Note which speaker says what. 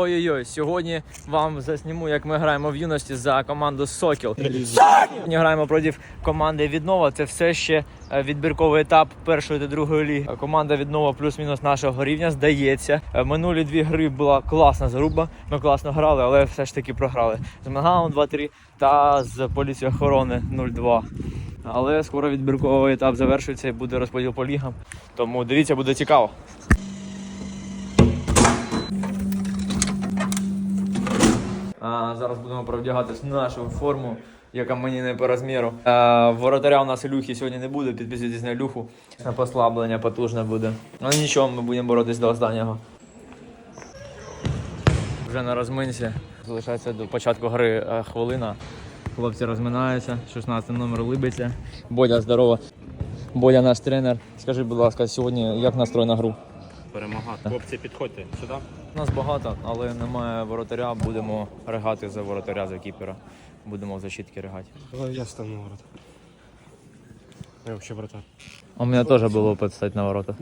Speaker 1: Ой-ой-ой, сьогодні вам засніму, як ми граємо в юності за команду Сокіл. Сьогодні граємо проти команди Віднова. Це все ще е, відбірковий етап першої та другої ліги. Команда Віднова плюс-мінус нашого рівня здається. Е, Минулі дві гри була класна заруба. Ми класно грали, але все ж таки програли. З Менганом 2-3 та з поліцією охорони 0-2. Але скоро відбірковий етап завершується і буде розподіл по лігам. Тому дивіться, буде цікаво. Зараз будемо провдягатись нашу форму, яка мені не по розміру. А, воротаря у нас Ілюхи сьогодні не буде, підписуйтесь на Ілюху. На послаблення потужне буде. Ну нічого, ми будемо боротись до останнього. Вже на розминці. Залишається до початку гри е, хвилина. Хлопці розминаються, 16 номер либиться. Бодя здорово. Бодя наш тренер. Скажи, будь ласка, сьогодні як настрой на гру?
Speaker 2: Перемагати. Хлопці, підходьте сюди.
Speaker 1: Нас багато, але немає воротаря. Будемо ригати за воротаря, за кіпера. Будемо в защитки ригати.
Speaker 2: Давай я стану на ворота. Я взагалі вратар.
Speaker 1: У мене теж було опит стати на ворота.